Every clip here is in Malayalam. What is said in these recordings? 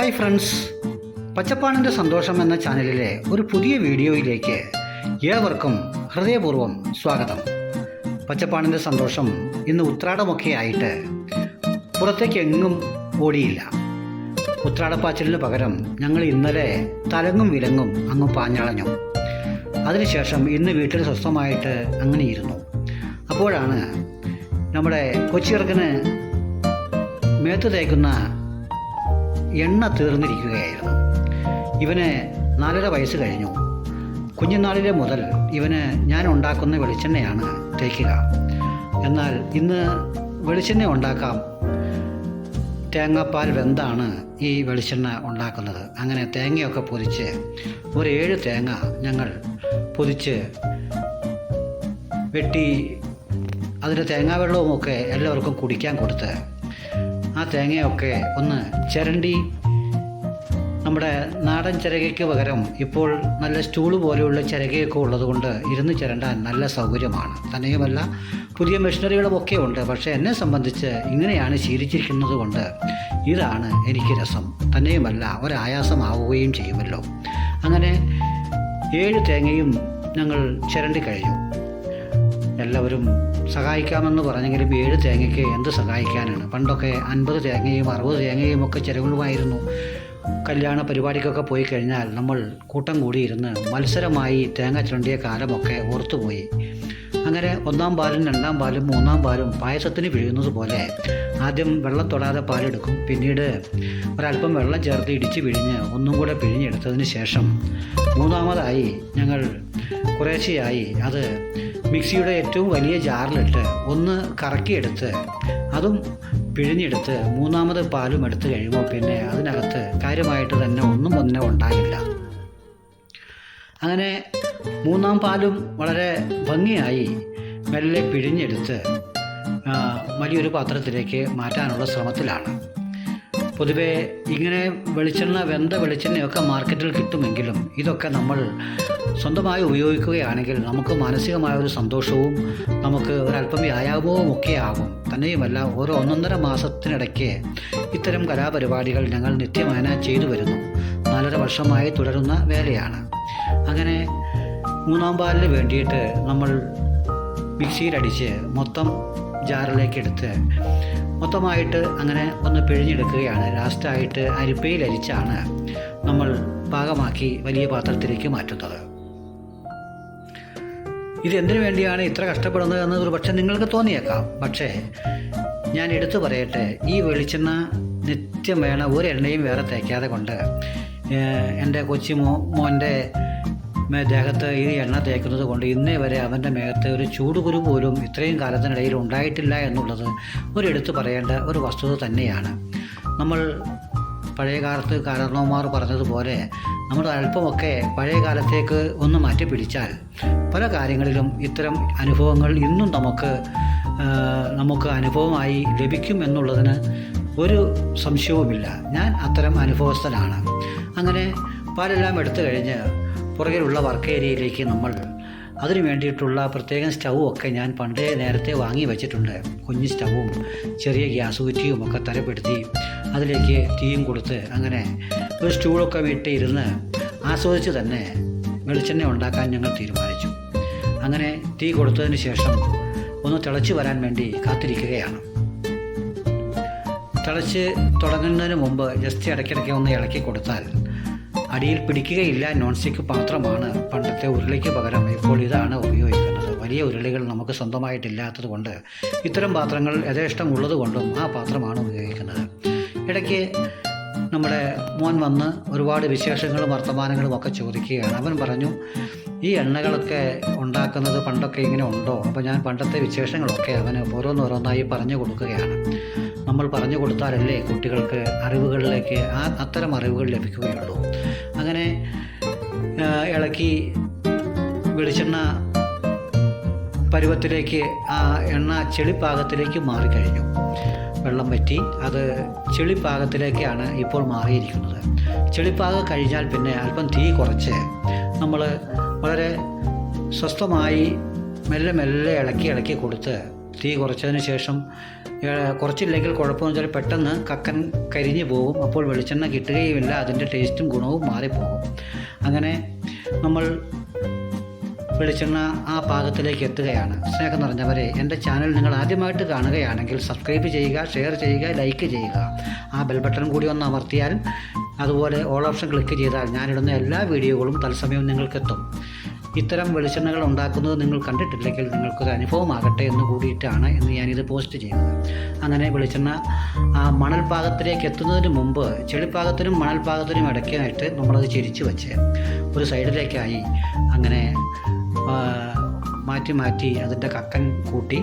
ഹായ് ഫ്രണ്ട്സ് പച്ചപ്പാണിന്റെ സന്തോഷം എന്ന ചാനലിലെ ഒരു പുതിയ വീഡിയോയിലേക്ക് ഏവർക്കും ഹൃദയപൂർവം സ്വാഗതം. പച്ചപ്പാണിന്റെ സന്തോഷം ഇന്ന് ഉത്രാടമൊക്കെ ആയിട്ട് പുറത്തേക്ക് എങ്ങും ഓടിയില്ല. ഉത്രാടപ്പാച്ചിലിന് പകരം ഞങ്ങൾ ഇന്നലെ തലങ്ങും വിലങ്ങും അങ്ങ് പാഞ്ഞളഞ്ഞു. അതിനുശേഷം ഇന്ന് വീട്ടിൽ സ്വസ്ഥമായിട്ട് അങ്ങനെ ഇരുന്നു. അപ്പോഴാണ് നമ്മുടെ കൊച്ചിയർക്കിന് മേത്ത് തേക്കുന്ന എണ്ണ തീർന്നിരിക്കുകയായിരുന്നു. ഇവന് നാലര വയസ്സ് കഴിഞ്ഞു. കുഞ്ഞുനാളിലെ മുതൽ ഇവന് ഞാൻ ഉണ്ടാക്കുന്ന വെളിച്ചെണ്ണയാണ് തേക്കുക. എന്നാൽ ഇന്ന് വെളിച്ചെണ്ണ ഉണ്ടാക്കാം. തേങ്ങാപ്പാൽ വെന്താണ് ഈ വെളിച്ചെണ്ണ ഉണ്ടാക്കുന്നത്. അങ്ങനെ തേങ്ങയൊക്കെ പൊതിച്ച് ഒരു ഏഴ് തേങ്ങ ഞങ്ങൾ പൊതിച്ച് വെട്ടി അതിന്റെ തേങ്ങാവെള്ളവുമൊക്കെ എല്ലാവർക്കും കുടിക്കാൻ കൊടുത്ത് ആ തേങ്ങയൊക്കെ ഒന്ന് ചിരണ്ടി നമ്മുടെ നാടൻ ചിരകയ്ക്ക് പകരം ഇപ്പോൾ നല്ല സ്റ്റൂൾ പോലെയുള്ള ചിരകയൊക്കെ ഉള്ളതുകൊണ്ട് ഇരുന്ന് ചിരണ്ടാൻ നല്ല സൗകര്യമാണ്. തന്നെയുമല്ല പുതിയ മെഷീനറികളുമൊക്കെ ഉണ്ട്. പക്ഷേ എന്നെ സംബന്ധിച്ച് ഇങ്ങനെയാണ് ശീലിച്ചിരിക്കുന്നത് കൊണ്ട് ഇതാണ് എനിക്ക് രസം. തന്നെയുമല്ല ഒരായാസമാവുകയും ചെയ്യുമല്ലോ. അങ്ങനെ ഏഴ് തേങ്ങയും ഞങ്ങൾ ചിരണ്ടി കഴിഞ്ഞു. എല്ലാവരും സഹായിക്കാമെന്ന് പറഞ്ഞെങ്കിലും ഏഴ് തേങ്ങയ്ക്ക് എന്ത് സഹായിക്കാനാണ്? പണ്ടൊക്കെ അൻപത് തേങ്ങയും അറുപത് തേങ്ങയും ഒക്കെ ചിലവുകളുമായിരുന്നു. കല്യാണ പരിപാടിക്കൊക്കെ പോയി കഴിഞ്ഞാൽ നമ്മൾ കൂട്ടം കൂടിയിരുന്ന് മത്സരമായി തേങ്ങ ചുരണ്ടിയ കാലമൊക്കെ ഓർത്തുപോയി. അങ്ങനെ ഒന്നാം പാലും രണ്ടാം പാലും മൂന്നാം പാലും പായസത്തിന് പിഴിയുന്നത് പോലെ ആദ്യം വെള്ളം തൊടാതെ പാലെടുക്കും. പിന്നീട് ഒരല്പം വെള്ളം ചേർത്ത് ഇടിച്ച് പിഴിഞ്ഞ് ഒന്നും കൂടെ പിഴിഞ്ഞെടുത്തതിന് ശേഷം മൂന്നാമതായി ഞങ്ങൾ കുറേശ്ശെയായി അത് മിക്സിയുടെ ഏറ്റവും വലിയ ജാറിലിട്ട് ഒന്ന് കറക്കിയെടുത്ത് അതും പിഴിഞ്ഞെടുത്ത് മൂന്നാമത് പാലും എടുത്തു കഴിയുമ്പോൾ പിന്നെ അതിനകത്ത് കാര്യമായിട്ട് തന്നെ ഒന്നും ഒന്നേ ഉണ്ടാകില്ല. അങ്ങനെ മൂന്നാം പാലും വളരെ ഭംഗിയായി മെല്ലെ പിഴിഞ്ഞെടുത്ത് വലിയൊരു പാത്രത്തിലേക്ക് മാറ്റാനുള്ള ശ്രമത്തിലാണ്. പൊതുവെ ഇങ്ങനെ വെളിച്ചെണ്ണ വെന്ത വെളിച്ചെണ്ണയൊക്കെ മാർക്കറ്റിൽ കിട്ടുമെങ്കിലും ഇതൊക്കെ നമ്മൾ സ്വന്തമായി ഉപയോഗിക്കുകയാണെങ്കിൽ നമുക്ക് മാനസികമായ ഒരു സന്തോഷവും നമുക്ക് ഒരല്പം വ്യായാമവും ഒക്കെ ആകും തന്നെയുമല്ല ഓരോ ഒന്നൊന്നര മാസത്തിനിടയ്ക്ക് ഇത്തരം കലാപരിപാടികൾ ഞങ്ങൾ നിത്യമേന ചെയ്തു വരുന്നു. നാലര വർഷമായി തുടരുന്ന വേലയാണ്. അങ്ങനെ മൂന്നാം പാലിന് വേണ്ടിയിട്ട് നമ്മൾ മിക്സിയിലടിച്ച് മൊത്തം ജാറിലേക്ക് എടുത്ത് മൊത്തമായിട്ട് അങ്ങനെ ഒന്ന് പിഴിഞ്ഞെടുക്കുകയാണ്. ലാസ്റ്റായിട്ട് അരിപ്പയിൽ അരിച്ചാണ് നമ്മൾ പാകമാക്കി വലിയ പാത്രത്തിലേക്ക് മാറ്റുന്നത്. ഇതെന്തിനു വേണ്ടിയാണ് ഇത്ര കഷ്ടപ്പെടുന്നത് എന്ന് ഒരു പക്ഷേ നിങ്ങൾക്ക് തോന്നിയേക്കാം. പക്ഷേ ഞാൻ എടുത്തു പറയട്ടെ ഈ വെളിച്ചെണ്ണ നിത്യം വേണം ഒരു എണ്ണയും വേറെ തേക്കാതെ കൊണ്ട്. എന്റെ കൊച്ചി മോ മോന്റെ ദേഹത്ത് ഈ എണ്ണ തേക്കുന്നത് കൊണ്ട് ഇന്നേ വരെ അവന്റെ മേഘത്ത് ഒരു ചൂടുകുരു പോലും ഇത്രയും കാലത്തിനിടയിൽ ഉണ്ടായിട്ടില്ല എന്നുള്ളത് ഒരു എടുത്തു പറയേണ്ട ഒരു വസ്തുത തന്നെയാണ്. നമ്മൾ പഴയ കാലത്ത് കാരണവന്മാർ പറഞ്ഞതുപോലെ നമ്മൾ അല്പമൊക്കെ പഴയ കാലത്തേക്ക് ഒന്ന് മാറ്റി പിടിച്ചാൽ പല കാര്യങ്ങളിലും ഇത്തരം അനുഭവങ്ങൾ ഇന്നും നമുക്ക് നമുക്ക് അനുഭവമായി ലഭിക്കും എന്നുള്ളതിന് ഒരു സംശയവുമില്ല. ഞാൻ അത്തരം അനുഭവസ്ഥനാണ്. അങ്ങനെ പാലെല്ലാം എടുത്തു കഴിഞ്ഞ് പുറകിലുള്ള വർക്ക് ഏരിയയിലേക്ക് നമ്മൾ. അതിനു വേണ്ടിയിട്ടുള്ള പ്രത്യേകം സ്റ്റൗവും ഒക്കെ ഞാൻ പണ്ടേ നേരത്തെ വാങ്ങി വെച്ചിട്ടുണ്ട്. കുഞ്ഞ് സ്റ്റൗവും ചെറിയ ഗ്യാസ് കുറ്റിയും ഒക്കെ തരപ്പെടുത്തി അതിലേക്ക് തീയും കൊടുത്ത് അങ്ങനെ ഒരു സ്റ്റൂളൊക്കെ വിട്ട് ഇരുന്ന് ആസ്വദിച്ച് തന്നെ വെളിച്ചെണ്ണ ഉണ്ടാക്കാൻ ഞങ്ങൾ തീരുമാനിച്ചു. അങ്ങനെ തീ കൊടുത്തതിന് ശേഷം ഒന്ന് തിളച്ച് വരാൻ വേണ്ടി കാത്തിരിക്കുകയാണ്. തിളച്ച് തുടങ്ങുന്നതിന് മുമ്പ് ജസ്റ്റ് ഇടയ്ക്കിടയ്ക്ക് ഒന്ന് ഇളക്കി കൊടുത്താൽ അടിയിൽ പിടിക്കുകയില്ല നോൺ സ്റ്റിക്ക് പാത്രമാണ് പണ്ടത്തെ ഉരുളിക്ക് പകരം ഇപ്പോൾ ഇതാണ് ഉപയോഗിക്കുന്നത്. വലിയ ഉരുളികൾ നമുക്ക് സ്വന്തമായിട്ടില്ലാത്തത് കൊണ്ട് ഇത്തരം പാത്രങ്ങൾ യഥേഷ്ടം ഉള്ളതുകൊണ്ടും ആ പാത്രമാണ് ഉപയോഗിക്കുന്നത്. ഇടയ്ക്ക് നമ്മുടെ മോൻ വന്ന് ഒരുപാട് വിശേഷങ്ങളും വർത്തമാനങ്ങളും ഒക്കെ ചോദിക്കുകയാണ്. അവൻ പറഞ്ഞു ഈ എണ്ണകളൊക്കെ ഉണ്ടാക്കുന്നത് പണ്ടൊക്കെ ഇങ്ങനെ ഉണ്ടോ? അപ്പോൾ ഞാൻ പണ്ടത്തെ വിശേഷങ്ങളൊക്കെ അവന് ഓരോന്നോരോന്നായി പറഞ്ഞു കൊടുക്കുകയാണ്. നമ്മൾ പറഞ്ഞു കൊടുത്താലല്ലേ കുട്ടികൾക്ക് അറിവുകളിലേക്ക് ആ അത്തരം അറിവുകൾ ലഭിക്കുകയുള്ളൂ. അങ്ങനെ ഇളക്കി വെളിച്ചെണ്ണ പരുവത്തിലേക്ക് ആ എണ്ണ ചെളിപ്പാകത്തിലേക്ക് മാറിക്കഴിഞ്ഞു. വെള്ളം വറ്റി അത് ചെളിപ്പാകത്തിലേക്കാണ് ഇപ്പോൾ മാറിയിരിക്കുന്നത്. ചെളിപ്പാകം കഴിഞ്ഞാൽ പിന്നെ അല്പം തീ കുറച്ച് നമ്മൾ വളരെ സ്വസ്ഥമായി മെല്ലെ മെല്ലെ ഇളക്കി ഇളക്കി കൊടുത്ത് തീ കുറച്ചതിന് ശേഷം കുറച്ചില്ലെങ്കിൽ കുഴപ്പമെന്ന് വെച്ചാൽ പെട്ടെന്ന് കക്കൻ കരിഞ്ഞു പോകും. അപ്പോൾ വെളിച്ചെണ്ണ കിട്ടുകയുമില്ല. അതിന്റെ ടേസ്റ്റും ഗുണവും മാറിപ്പോകും. അങ്ങനെ നമ്മൾ വെളിച്ചെണ്ണ ആ പാകത്തിലേക്ക് എത്തുകയാണ്. സ്നേഹം നിറഞ്ഞവരെ എന്റെ ചാനൽ നിങ്ങൾ ആദ്യമായിട്ട് കാണുകയാണെങ്കിൽ സബ്സ്ക്രൈബ് ചെയ്യുക ഷെയർ ചെയ്യുക ലൈക്ക് ചെയ്യുക. ആ ബെൽ ബട്ടൺ കൂടി ഒന്ന് അമർത്തിയാൽ അതുപോലെ ഓൾ ഓപ്ഷൻ ക്ലിക്ക് ചെയ്താൽ ഞാനിടുന്ന എല്ലാ വീഡിയോകളും തത്സമയം നിങ്ങൾക്കെത്തും. ഇത്തരം വെളിച്ചെണ്ണകൾ ഉണ്ടാക്കുന്നത് നിങ്ങൾ കണ്ടിട്ടില്ലെങ്കിൽ നിങ്ങൾക്കൊരു അനുഭവമാകട്ടെ എന്ന് കൂടിയിട്ടാണ് ഇന്ന് ഞാനിത് പോസ്റ്റ് ചെയ്യുന്നത്. അങ്ങനെ വെളിച്ചെണ്ണ ആ മണൽ പാകത്തിലേക്ക് എത്തുന്നതിന് മുമ്പ് ചെളിപ്പാകത്തിനും മണൽ പാകത്തിനും ഇടയ്ക്കായിട്ട് നമ്മളത് ചിരിച്ചു വെച്ച് ഒരു സൈഡിലേക്കായി അങ്ങനെ മാറ്റി മാറ്റി അതിന്റെ കക്കൻ കൂട്ടി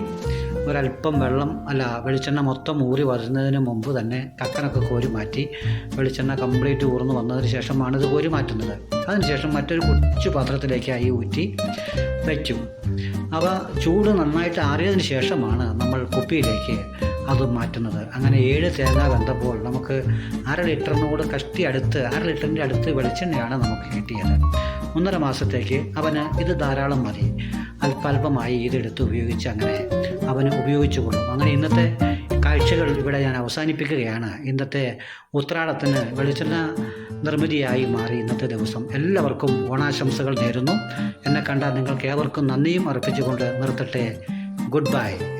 ഒരല്പം വെള്ളം അല്ല വെളിച്ചെണ്ണ മൊത്തം ഊറി വരുന്നതിന് മുമ്പ് തന്നെ കക്കനൊക്കെ കോരി മാറ്റി വെളിച്ചെണ്ണ കംപ്ലീറ്റ് ഊർന്ന് വന്നതിന് ശേഷമാണ് ഇത് കോരി മാറ്റുന്നത്. അതിനുശേഷം മറ്റൊരു കൊച്ചു പാത്രത്തിലേക്കായി ഊറ്റി വെച്ചു. അവ ചൂട് നന്നായിട്ട് ആറിയതിന് ശേഷമാണ് നമ്മൾ കുപ്പിയിലേക്ക് അത് മാറ്റുന്നത്. അങ്ങനെ ഏഴ് തേങ്ങ വെന്തപ്പോൾ നമുക്ക് അര ലിറ്ററിനോട് കഷ്ടി അടുത്ത് അര ലിറ്ററിന്റെ അടുത്ത് വെളിച്ചെണ്ണയാണ് നമുക്ക് കിട്ടിയത്. ഒന്നര മാസത്തേക്ക് അവന് ഇത് ധാരാളം മതി. അല്പാൽപമായി ഇതെടുത്ത് ഉപയോഗിച്ച് അങ്ങനെ അവന് ഉപയോഗിച്ചു കൊള്ളും. അങ്ങനെ ഇന്നത്തെ കാഴ്ചകൾ ഇവിടെ ഞാൻ അവസാനിപ്പിക്കുകയാണ്. ഇന്നത്തെ ഉത്രാടത്തിന് വെളിച്ചെണ്ണ നിർമ്മിതിയായി മാറി ഇന്നത്തെ ദിവസം. എല്ലാവർക്കും ഓണാശംസകൾ നേരുന്നു. എന്നെ കണ്ട നിങ്ങൾക്ക് ഏവർക്കും നന്ദിയും അർപ്പിച്ചുകൊണ്ട് നിർത്തട്ടെ. Good bye